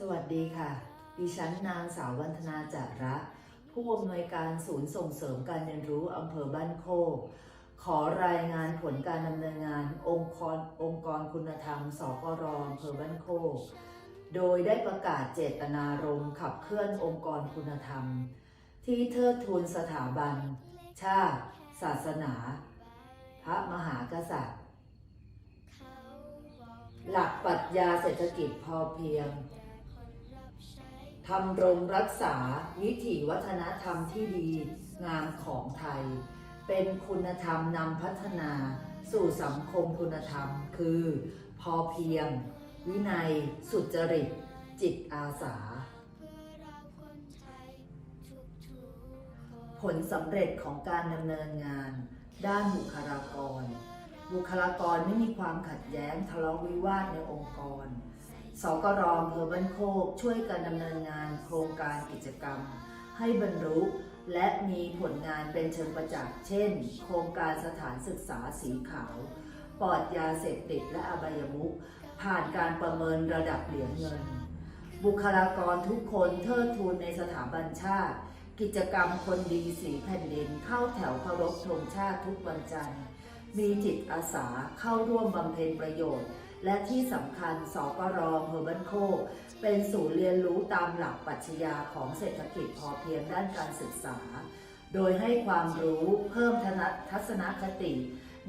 สดีค่ะ ดิฉันนางสาววันธนาจาระ ผู้อำนวยการศูนย์ส่งเสริมการเรียนรู้อำเภอบ้านโคก ขอรายงานผลการดำเนินงานองค์กรองค์กรคุณธรรม สกรอำเภอบ้านโคก โดยได้ประกาศเจตนารมณ์ขับเคลื่อนองค์กรคุณธรรม ที่เทิดทูนสถาบัน ชาติ ศาสนา พระมหากษัตริย์ หลักปรัชญาเศรษฐกิจพอเพียง ทำรงรักษาวิถีวัฒนธรรมที่ดีงามของไทย เป็นคุณธรรมนำพัฒนาสู่สังคมคุณธรรม คือ พอเพียง วินัย สุจริต จิตอาสา ผลสำเร็จของการดำเนินงาน ด้านบุคลากร บุคลากรไม่มีความขัดแย้งทะเลาะวิวาทในองค์กร สกรอำเภอบ้านโคกช่วยกันดำเนินงานโครงการกิจกรรม ให้บรรลุและมีผลงานเป็นเชิงประจักษ์เช่น โครงการสถานศึกษาสีขาว ปลอดยาเสพติดและอบายมุขผ่านการประเมินระดับเหรียญเงิน บุคลากรทุกคนเทิดทูนในสถาบันชาติ กิจกรรมคนดีสีแผ่นดินเข้าแถวเคารพธงชาติทุกวันจันทร์มีจิตอาสาเข้าร่วมบำเพ็ญประโยชน์ และที่สำคัญสปรอำเฮอบ้านโค เป็นศูนย์เรียนรู้ตามหลักปรัชญาของเศรษฐกิจพอเพียงด้านการศึกษา โดยให้ความรู้เพิ่มทนทัศนคติ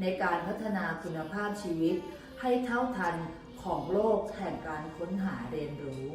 ในการพัฒนาคุณภาพชีวิต ให้เท่าทันของโลกแห่งการค้นหาเรียนรู้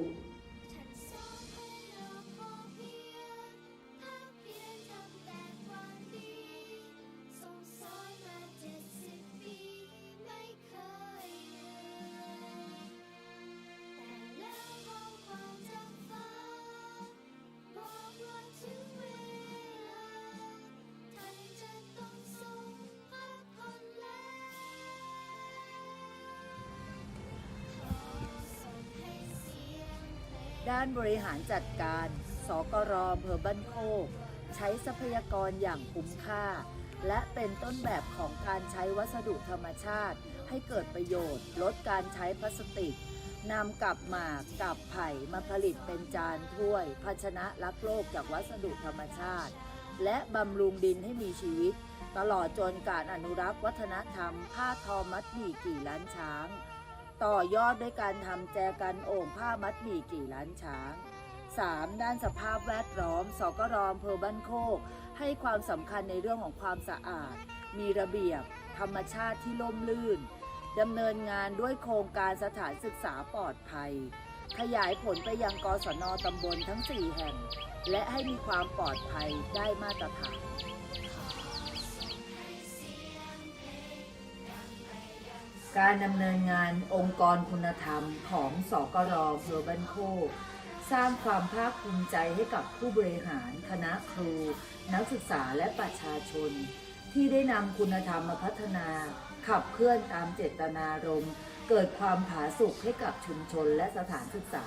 ด้านบริหารจัดการ สกรอำเภอบ้านโคก ใช้ทรัพยากรอย่างคุ้มค่า และเป็นต้นแบบของการใช้วัสดุธรรมชาติ ให้เกิดประโยชน์ ลดการใช้พลาสติกนำกับหมากกับไผ่มาผลิตเป็นจานถ้วย ภาชนะรักโลกจากวัสดุธรรมชาติ และบำรุงดินให้มีชีวิต ตลอดจนการอนุรักษ์วัฒนธรรม ผ้าทอมัดหมี่กี่ล้านช้าง ต่อยอดด้วยการทำแจกันโอ่งผ้ามัดหมี่กี่ล้านช้าง 3. ด้านสภาพแวดล้อม สกรอำเภอบ้านโคก ให้ความสำคัญในเรื่องของความสะอาด มีระเบียบ ธรรมชาติที่ล่มลื่นดำเนินงานด้วยโครงการสถานศึกษาปลอดภัย ขยายผลไปยังกศนตำบลทั้ง 4 แห่ง และให้มีความปลอดภัยได้มาตรฐาน การดำเนินงานองค์กรคุณธรรมของสกรอำเภอบ้านโคสร้างความภาคภูมิใจให้กับผู้บริหาร คณะครู นักศึกษาและประชาชน ที่ได้นำคุณธรรมมาพัฒนา ขับเคลื่อนตามเจตนารมณ์ เกิดความผาสุกให้กับชุมชนและสถานศึกษา